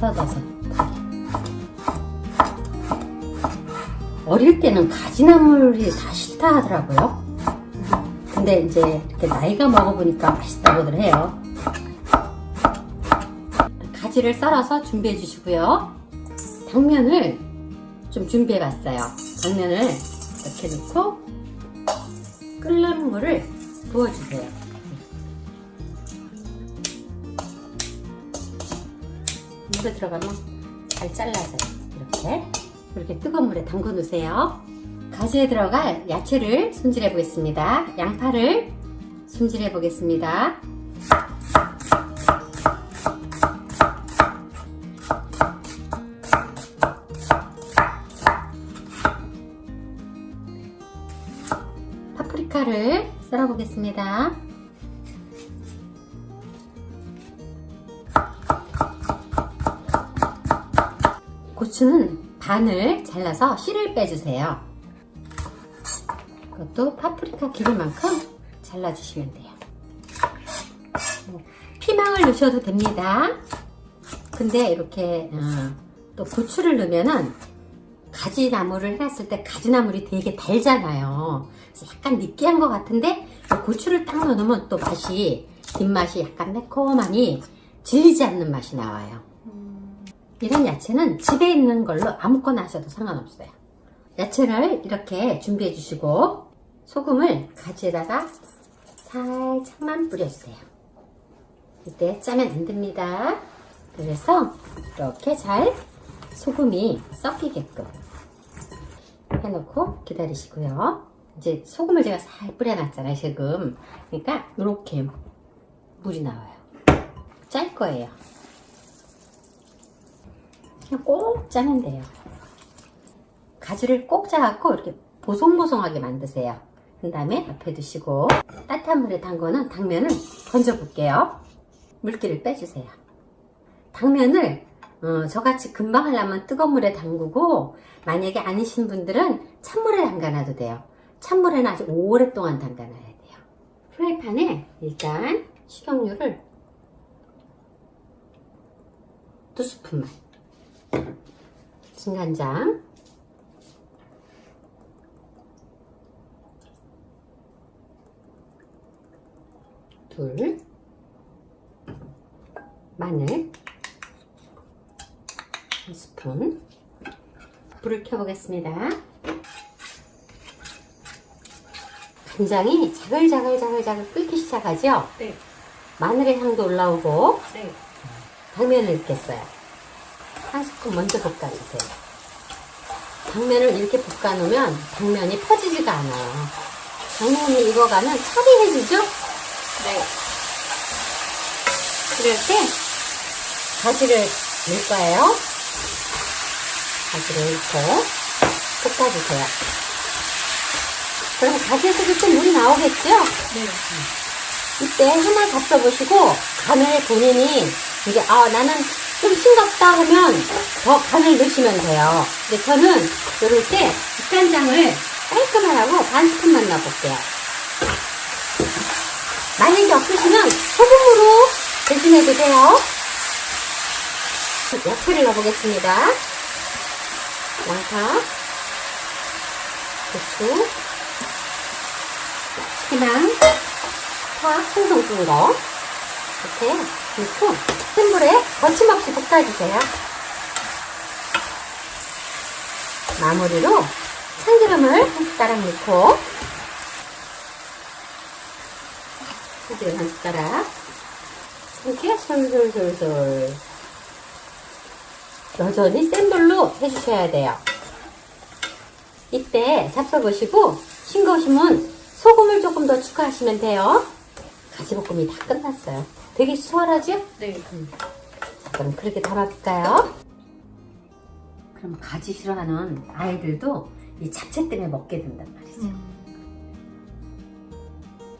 넣어서 어릴 때는 가지나물이 다 싫다 하더라고요. 근데 이제 이렇게 나이가 먹어보니까 맛있다고들 해요. 가지를 썰어서 준비해 주시고요. 당면을 좀 준비해 봤어요. 당면을 이렇게 넣고 끓는 물을 부어주세요. 물에 들어가면 잘 잘라져요. 이렇게. 이렇게 뜨거운 물에 담궈 놓으세요. 가지에 들어갈 야채를 손질해 보겠습니다. 양파를 손질해 보겠습니다. 파프리카를 썰어 보겠습니다. 고추는 반을 잘라서 씨를 빼주세요. 그것도 파프리카 기름만큼 잘라주시면 돼요. 뭐, 피망을 넣으셔도 됩니다. 근데 이렇게 어, 또 고추를 넣으면은 가지나물을 해놨을 때 가지나물이 되게 달잖아요. 약간 느끼한 것 같은데 고추를 딱 넣으면 또 맛이 뒷맛이 약간 매콤하니 질리지 않는 맛이 나와요. 이런 야채는 집에 있는 걸로 아무거나 하셔도 상관없어요. 야채를 이렇게 준비해 주시고 소금을 가지에다가 살짝만 뿌려주세요. 이때 짜면 안 됩니다. 그래서 이렇게 잘 소금이 섞이게끔 해놓고 기다리시고요. 이제 소금을 제가 살 뿌려놨잖아요, 지금. 그러니까 이렇게 물이 나와요. 짤 거예요. 그냥 꼭 짜면 돼요. 가지를 꼭 짜갖고 이렇게 보송보송하게 만드세요. 그 다음에 앞에 두시고 따뜻한 물에 담궈는 당면을 건져 볼게요. 물기를 빼주세요. 당면을 어, 저같이 금방 하려면 뜨거운 물에 담그고 만약에 아니신 분들은 찬물에 담가놔도 돼요. 찬물에는 아주 오랫동안 담가놔야 돼요. 프라이팬에 일단 식용유를 두 스푼만 진간장 둘 마늘 한 스푼 불을 켜보겠습니다 간장이 자글자글자글자글 끓기 시작하죠? 네. 마늘의 향도 올라오고 네. 당면을 넣겠어요. 한 스푼 먼저 볶아주세요. 당면을 이렇게 볶아놓으면 당면이 퍼지지가 않아요. 당면이 익어가면 처리해지죠? 네. 그럴 때 가지를 넣을 거예요. 가지를 넣고 볶아주세요. 그럼 가지에서 그때 물이 나오겠죠? 네. 이때 하나 잡숴보시고 간을 본인이 이게 아 나는 좀 싱겁다 하면 더 간을 넣으시면 돼요. 근데 저는 이럴 때 국간장을 깔끔만 하고 반 스푼만 넣어볼게요. 만약에 없으시면 소금으로 대신해도 돼요. 야채를 넣어보겠습니다. 양파, 고추, 피망, 파 풍덩 뜬 거. 이렇게 넣고 센 물에 거침없이 볶아주세요. 마무리로 참기름을 한 숟가락 넣고 참기름 한 숟가락 이렇게 솔솔솔솔 여전히 센 불로 해주셔야 돼요. 이때 잡숴보시고 싱거우시면 소금을 조금 더 추가하시면 돼요. 가지볶음이 다 끝났어요. 되게 수월하죠? 네. 자, 그럼 그렇게 담아볼까요? 그럼 가지 싫어하는 아이들도 이 잡채 때문에 먹게 된단 말이죠. 음.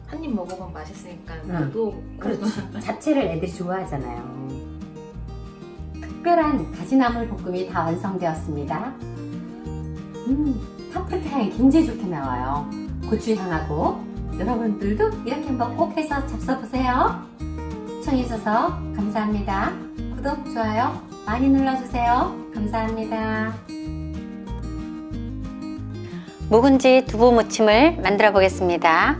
한 입 먹어보면 맛있으니까 응. 또 그렇지. 잡채를 애들이 좋아하잖아요. 특별한 가지나물 볶음이 다 완성되었습니다. 음, 파프리카 향이 굉장히 좋게 나와요. 고추 향하고 여러분들도 이렇게 한번 꼭 해서 잡숴보세요. 시청해주셔서 감사합니다. 구독, 좋아요 많이 눌러주세요. 감사합니다. 묵은지 두부 무침을 만들어 보겠습니다.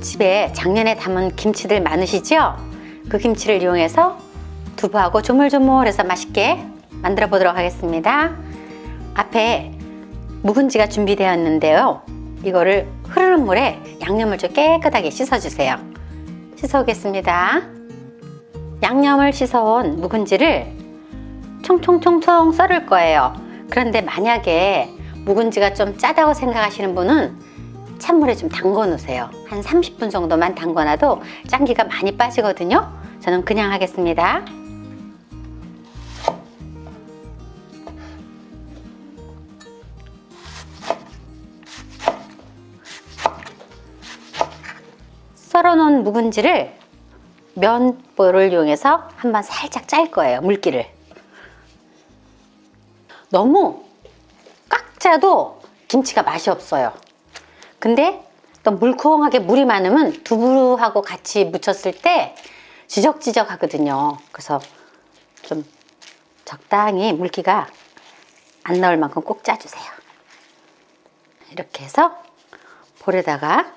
집에 작년에 담은 김치들 많으시죠? 그 김치를 이용해서 두부하고 조물조물해서 맛있게 만들어 보도록 하겠습니다. 앞에 묵은지가 준비되었는데요. 이거를 흐르는 물에 양념을 좀 깨끗하게 씻어주세요. 씻어오겠습니다. 양념을 씻어온 묵은지를 총총총총 썰을 거예요. 그런데 만약에 묵은지가 좀 짜다고 생각하시는 분은 찬물에 좀 담궈 놓으세요. 한 30분 정도만 담궈 놔도 짠기가 많이 빠지거든요. 저는 그냥 하겠습니다. 썰어 놓은 묵은지를 면보를 이용해서 한번 살짝 짤 거예요. 물기를. 너무 꽉 짜도 김치가 맛이 없어요. 근데 또 물컹하게 물이 많으면 두부하고 같이 무쳤을 때 지적지적 하거든요. 그래서 좀 적당히 물기가 안 나올 만큼 꼭 짜주세요. 이렇게 해서 볼에다가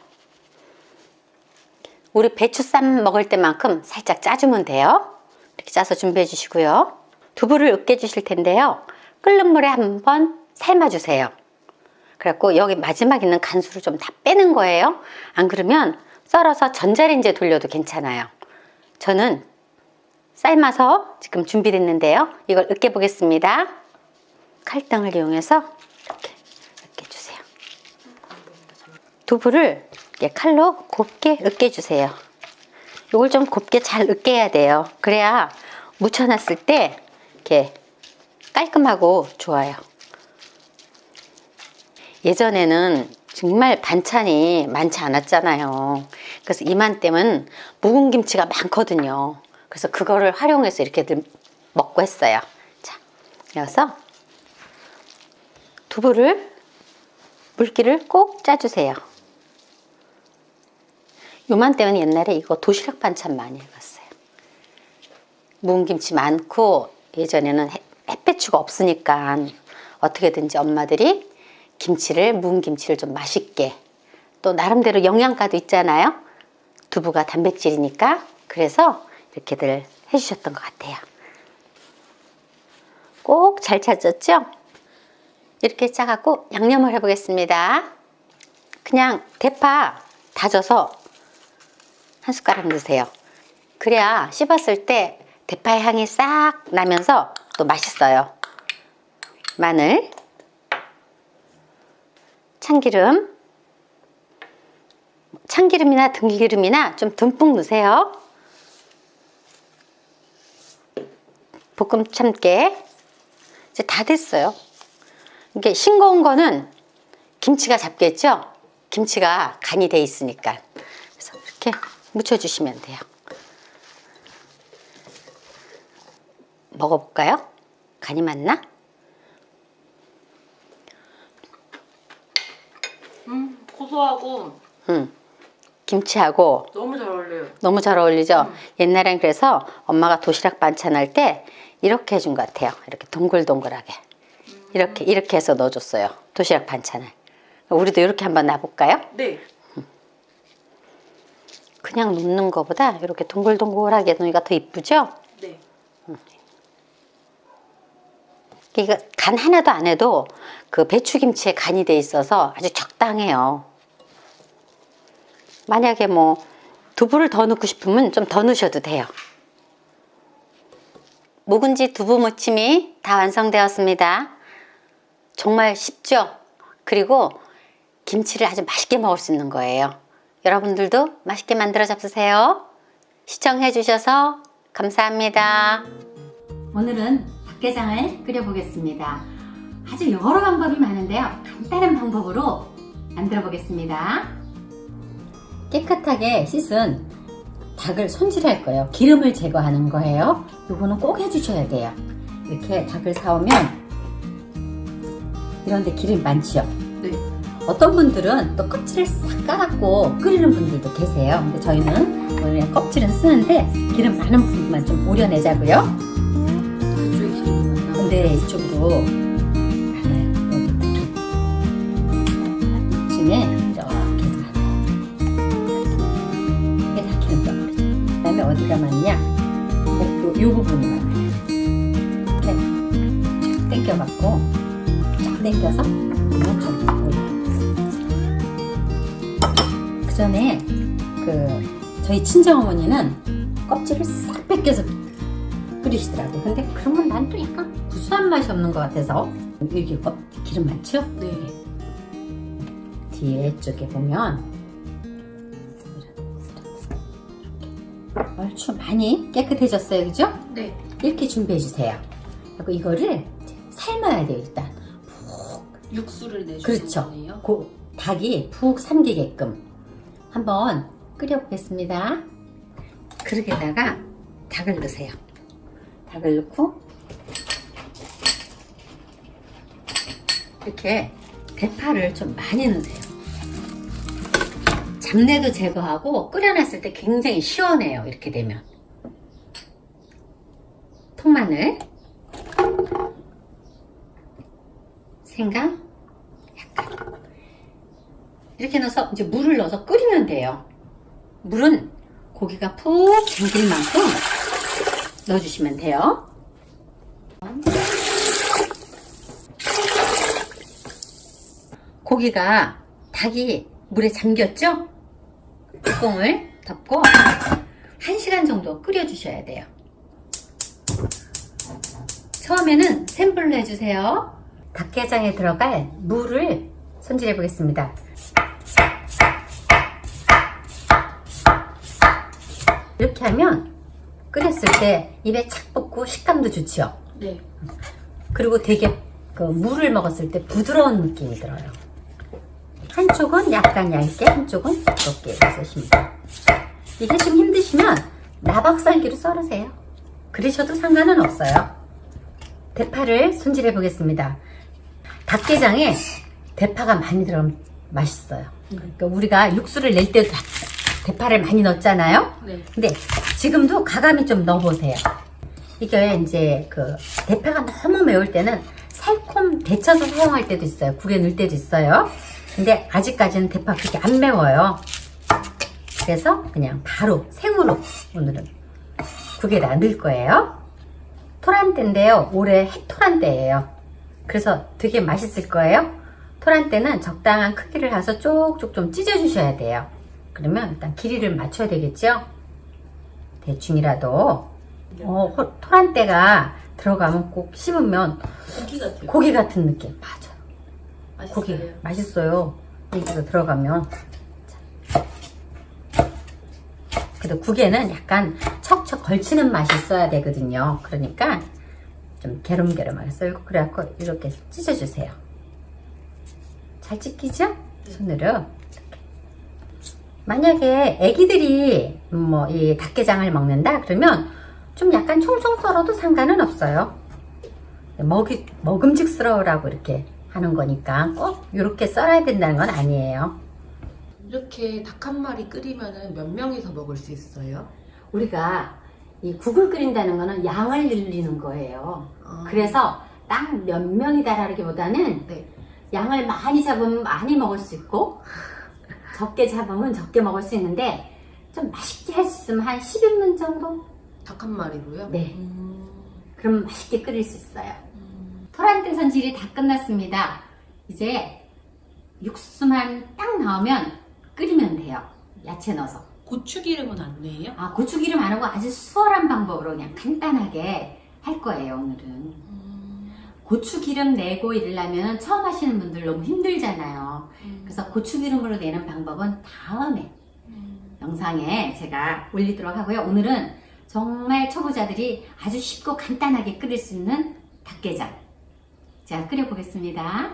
우리 배추쌈 먹을 때만큼 살짝 짜주면 돼요. 이렇게 짜서 준비해 주시고요. 두부를 으깨 주실 텐데요. 끓는 물에 한번 삶아 주세요. 그래갖고 여기 마지막 있는 간수를 좀 다 빼는 거예요. 안 그러면 썰어서 전자레인지에 돌려도 괜찮아요. 저는 삶아서 지금 준비됐는데요. 이걸 으깨 보겠습니다. 칼등을 이용해서 이렇게 으깨 주세요. 두부를 이렇게 칼로 곱게 으깨 주세요. 이걸 좀 곱게 잘 으깨야 돼요. 그래야 묻혀놨을 때 이렇게 깔끔하고 좋아요. 예전에는 정말 반찬이 많지 않았잖아요. 그래서 이맘때면 묵은 김치가 많거든요. 그래서 그거를 활용해서 이렇게들 먹고 했어요. 자, 여기서 두부를 물기를 꼭 짜주세요. 요맘때는 옛날에 이거 도시락 반찬 많이 해봤어요. 묵은 김치 많고 예전에는 햇- 햇배추가 없으니까 어떻게든지 엄마들이 김치를 묵은 김치를 좀 맛있게 또 나름대로 영양가도 있잖아요. 두부가 단백질이니까 그래서 이렇게들 해주셨던 것 같아요. 꼭 잘 찾았죠? 이렇게 짜갖고 양념을 해보겠습니다. 그냥 대파 다져서 한 숟가락 넣으세요. 그래야 씹었을 때 대파의 향이 싹 나면서 또 맛있어요. 마늘, 참기름, 참기름이나 들기름이나 좀 듬뿍 넣으세요. 볶음 참깨 이제 다 됐어요. 이게 싱거운 거는 김치가 잡겠죠? 김치가 간이 돼 있으니까. 그래서 이렇게 묻혀주시면 돼요. 먹어볼까요? 간이 맞나? 음, 고소하고 음, 김치하고 너무 잘 어울려요. 너무 잘 어울리죠? 옛날엔 그래서 엄마가 도시락 반찬 할 때 이렇게 해준 것 같아요. 이렇게 동글동글하게. 이렇게, 이렇게 해서 넣어줬어요. 도시락 반찬을. 우리도 이렇게 한번 놔볼까요? 네. 그냥 놓는 것보다 이렇게 동글동글하게 놓으니까 더 이쁘죠? 네. 이거 간 하나도 안 해도 그 배추김치에 간이 돼 있어서 아주 적당해요. 만약에 뭐 두부를 더 넣고 싶으면 좀 더 넣으셔도 돼요. 묵은지 두부 무침이 다 완성되었습니다. 정말 쉽죠? 그리고 김치를 아주 맛있게 먹을 수 있는 거예요. 여러분들도 맛있게 만들어 잡수세요. 시청해 주셔서 감사합니다. 오늘은 박게장을 끓여보겠습니다. 아주 여러 방법이 많은데요. 간단한 방법으로 만들어 보겠습니다. 깨끗하게 씻은 닭을 손질할 거예요. 기름을 제거하는 거예요. 요거는 꼭 해주셔야 돼요. 이렇게 닭을 사오면 이런데 기름 많지요. 네. 어떤 분들은 또 껍질을 싹 까갖고 끓이는 분들도 계세요. 근데 저희는 원래 껍질은 쓰는데 기름 많은 부분만 좀 우려내자고요. 근데 이쪽으로 많아요. 여기 이쯤에 이렇게 많아요. 이게 다 기름덩어리죠. 그 다음에 어디가 많냐? 요, 요 부분이 많아요. 이렇게 쫙 당겨갖고 쫙 당겨서 좀 그 전에 그 저희 친정 어머니는 껍질을 싹 벗겨서 끓이시더라고요. 근데 그러면 난또 약간 구수한 맛이 없는 것 같아서 여기 껍 기름 많죠? 네. 뒤에 쪽에 보면 이렇게 얼추 많이 깨끗해졌어요, 그죠? 네. 이렇게 준비해 주세요. 그리고 이거를 삶아야 돼요, 일단. 육수를 내주는 그렇죠. 거네요. 고, 닭이 푹 삼기게끔 한번 끓여보겠습니다. 그릇에다가 닭을 넣으세요. 닭을 넣고 이렇게 대파를 좀 많이 넣으세요. 잡내도 제거하고 끓여놨을 때 굉장히 시원해요. 이렇게 되면 통마늘 생강 이렇게 넣어서 이제 물을 넣어서 끓이면 돼요. 물은 고기가 푹 잠길 만큼 넣어주시면 돼요. 고기가 닭이 물에 잠겼죠? 뚜껑을 덮고 1시간 정도 끓여주셔야 돼요. 처음에는 센 불로 해주세요. 닭게장에 들어갈 물을 손질해 보겠습니다. 이렇게 하면 끓였을 때 입에 착 붙고 식감도 좋죠. 네. 그리고 되게 그 물을 먹었을 때 부드러운 느낌이 들어요. 한쪽은 약간 얇게, 한쪽은 두껍게 쓰십니다. 이게 좀 힘드시면 나박살기로 썰으세요. 그러셔도 상관은 없어요. 대파를 손질해 보겠습니다. 닭게장에 대파가 많이 들어가면 맛있어요. 그러니까 우리가 육수를 낼 때도 다- 대파를 많이 넣었잖아요. 네. 근데 지금도 가감히 좀 넣어보세요. 이게 이제 그 대파가 너무 매울 때는 살콤 데쳐서 사용할 때도 있어요. 국에 넣을 때도 있어요. 근데 아직까지는 대파 그렇게 안 매워요. 그래서 그냥 바로 생으로 오늘은 국에다 넣을 거예요. 토란대인데요. 올해 해토란대예요. 그래서 되게 맛있을 거예요. 토란대는 적당한 크기를 해서 쪽쪽 좀 찢어주셔야 돼요. 그러면 일단 길이를 맞춰야 되겠죠? 대충이라도 어, 호- 토란대가 들어가면 꼭 씹으면 고기 같아요. 고기 같은 느낌. 맞아. 맛있어요. 고기 맛있어요. 여기가 들어가면. 근데 국에는 약간 척척 걸치는 맛이 있어야 되거든요. 그러니까 좀 게름게름하게 썰고 그래갖고 이렇게 찢어주세요. 잘 찢기죠? 손으로. 만약에 애기들이 뭐 이 닭게장을 먹는다 그러면 좀 약간 총총 썰어도 상관은 없어요. 먹이, 먹음직스러우라고 이렇게 하는 거니까 꼭 이렇게 썰어야 된다는 건 아니에요. 이렇게 닭 한 마리 끓이면은 몇 명이서 먹을 수 있어요? 우리가 이 국을 끓인다는 거는 양을 늘리는 거예요. 아, 그래서 딱 몇 명이다라기보다는 네. 양을 많이 잡으면 많이 먹을 수 있고 적게 잡으면 적게 먹을 수 있는데 좀 맛있게 할 수 있으면 한 10인분 정도? 닭 한 마리로요? 네. 음, 그럼 맛있게 끓일 수 있어요. 음, 토란대 손질이 다 끝났습니다. 이제 육수만 딱 나오면 끓이면 돼요. 야채 넣어서. 고추 기름은 안 내요? 아, 고추기름 안 하고 아주 수월한 방법으로 그냥 간단하게 할 거예요, 오늘은. 음, 고추기름 내고 이러려면 처음 하시는 분들 너무 힘들잖아요. 음, 그래서 고추기름으로 내는 방법은 다음에 음. 영상에 제가 올리도록 하고요. 오늘은 정말 초보자들이 아주 쉽고 간단하게 끓일 수 있는 닭게장. 자, 끓여보겠습니다.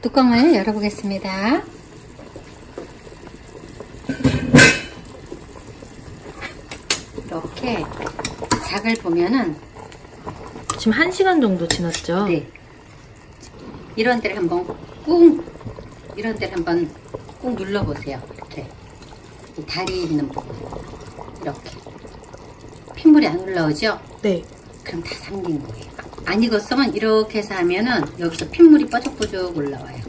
뚜껑을 열어보겠습니다. 이렇게 닭을 보면은 지금 한 시간 정도 지났죠? 네. 이런 데를 한번 꾹 이런 데를 한번 꼭 눌러보세요. 이렇게 이 다리 있는 부분 이렇게 핏물이 안 올라오죠? 네. 그럼 다 잠긴 거예요. 안 익었으면 이렇게 해서 하면은 여기서 핏물이 뻐적뻐적 올라와요.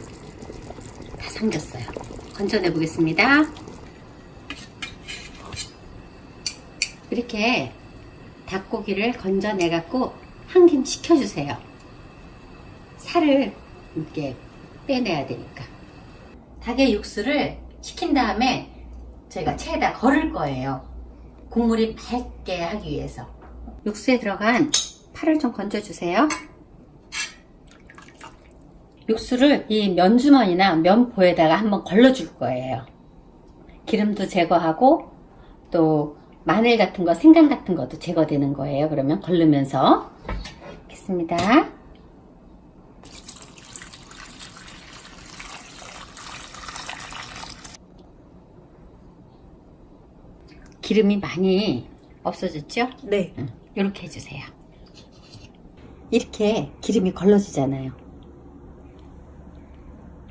다 잠겼어요. 건져내 보겠습니다. 이렇게 닭고기를 건져내 갖고 한김 식혀주세요. 살을 이렇게 빼내야 되니까. 닭의 육수를 식힌 다음에 저희가 체에다 걸을 거예요. 국물이 밝게 하기 위해서. 육수에 들어간 파를 좀 건져주세요. 육수를 이 면주머니나 면포에다가 한번 걸러줄 거예요. 기름도 제거하고 또 마늘 같은 거, 생강 같은 것도 제거되는 거예요. 그러면 걸르면서 겠습니다. 기름이 많이 없어졌죠? 네. 이렇게 해주세요. 이렇게 기름이 걸러지잖아요.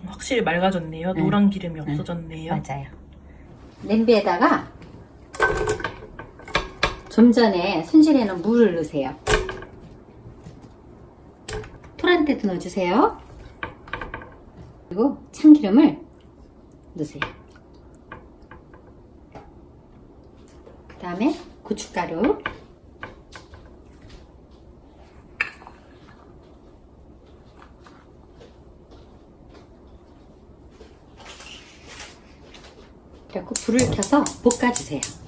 확실히 맑아졌네요. 네. 노란 기름이 네. 없어졌네요. 맞아요. 냄비에다가 좀 전에 손질해 놓은 물을 넣으세요. 토란대도 넣어주세요. 그리고 참기름을 넣으세요. 그 다음에 고춧가루 그리고 불을 켜서 볶아주세요.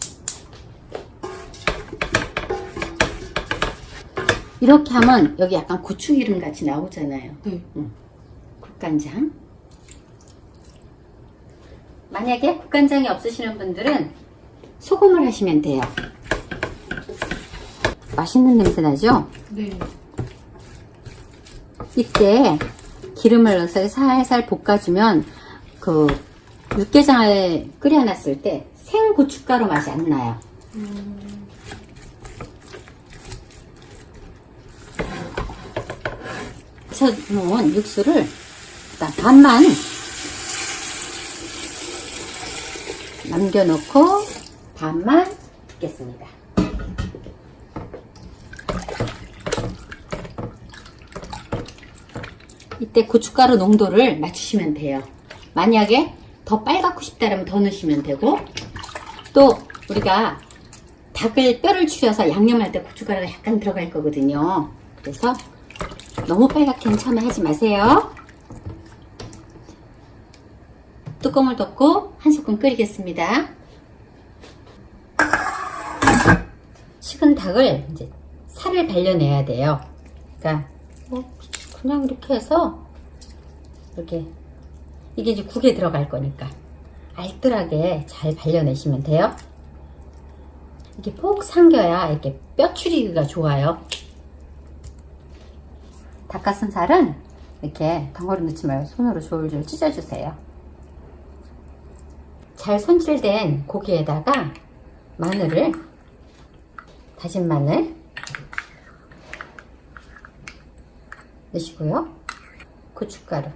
이렇게 하면 여기 약간 고추 기름 같이 나오잖아요. 네. 국간장. 만약에 국간장이 없으시는 분들은 소금을 하시면 돼요. 맛있는 냄새 나죠? 네. 이때 기름을 넣어서 살살 볶아주면 그 육개장을 끓여놨을 때 생 고춧가루 맛이 안 나요. 쳐놓은 육수를 일단 반만 남겨놓고 반만 붓겠습니다. 이때 고춧가루 농도를 맞추시면 돼요. 만약에 더 빨갛고 싶다면 더 넣으시면 되고 또 우리가 닭을 뼈를 추려서 양념할 때 고춧가루가 약간 들어갈 거거든요. 그래서 너무 빨갛게는 처음에 하지 마세요. 뚜껑을 덮고 한 소끔 끓이겠습니다. 식은 닭을 이제 살을 발려내야 돼요. 그러니까 뭐 그냥 이렇게 해서 이렇게 이게 이제 국에 들어갈 거니까 알뜰하게 잘 발려내시면 돼요. 이게 폭 삼겨야 이렇게 뼈 추리기가 좋아요. 닭가슴살은 이렇게 덩어리 넣지 말고 손으로 졸졸 찢어주세요. 잘 손질된 고기에다가 마늘을 다진 마늘 넣으시고요. 고춧가루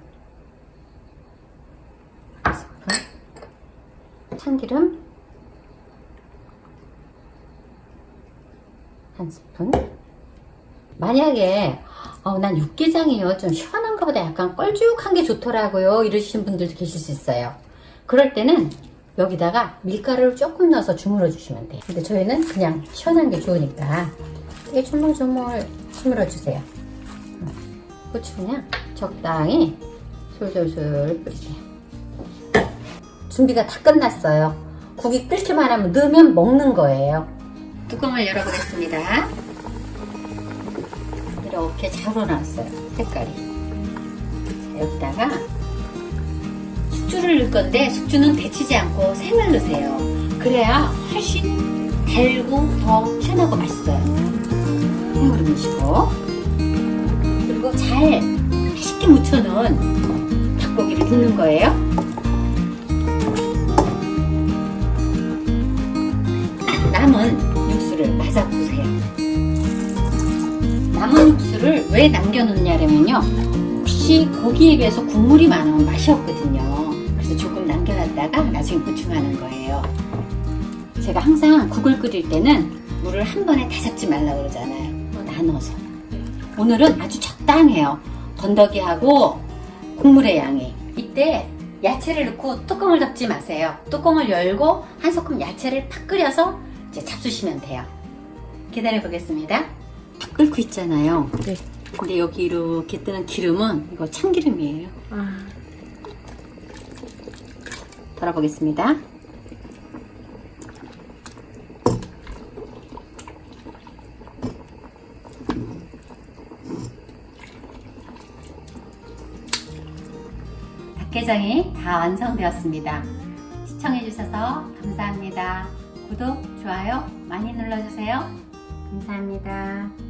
참기름 한 스푼 만약에 어, 난 육개장이요 좀 시원한 것보다 약간 껄쭉한 게 좋더라고요 이러시는 분들도 계실 수 있어요 그럴 때는 여기다가 밀가루를 조금 넣어서 주물러 주시면 돼요 근데 저희는 그냥 시원한 게 좋으니까 이게 조물조물 주물러 주세요 고추 그냥 적당히 솔솔솔 뿌리세요. 준비가 다 끝났어요. 국이 끓기만 하면 넣으면 먹는 거예요. 뚜껑을 열어보겠습니다. 이렇게 잘 우러났어요. 색깔이. 자, 여기다가 숙주를 넣을 건데 숙주는 데치지 않고 생을 넣으세요. 그래야 훨씬 달고 더 시원하고 맛있어요. 생으로 넣으시고 그리고 잘 맛있게 묻혀놓은 닭고기를 넣는 거예요. 남은 육수를 맞아 부세요. 남은 육수 를 왜 남겨놓냐면요. 혹시 고기에 비해서 국물이 많으면 맛이 없거든요. 남겨놨다가 나중에 보충하는 거예요. 제가 항상 국을 끓일 때는 물을 한 번에 다 섞지 말라 그러잖아요. 나눠서. 오늘은 아주 적당해요. 건더기하고 국물의 양이. 이때 야채를 넣고 뚜껑을 덮지 마세요. 뚜껑을 열고 한 소끔 야채를 팍 끓여서 이제 잡수시면 돼요. 기다려 보겠습니다. 끓고 있잖아요. 네. 근데 여기 이렇게 뜨는 기름은 이거 참기름이에요. 아, 덜어보겠습니다. 닭게장이 다 완성되었습니다. 시청해주셔서 감사합니다. 구독, 좋아요 많이 눌러주세요. 감사합니다.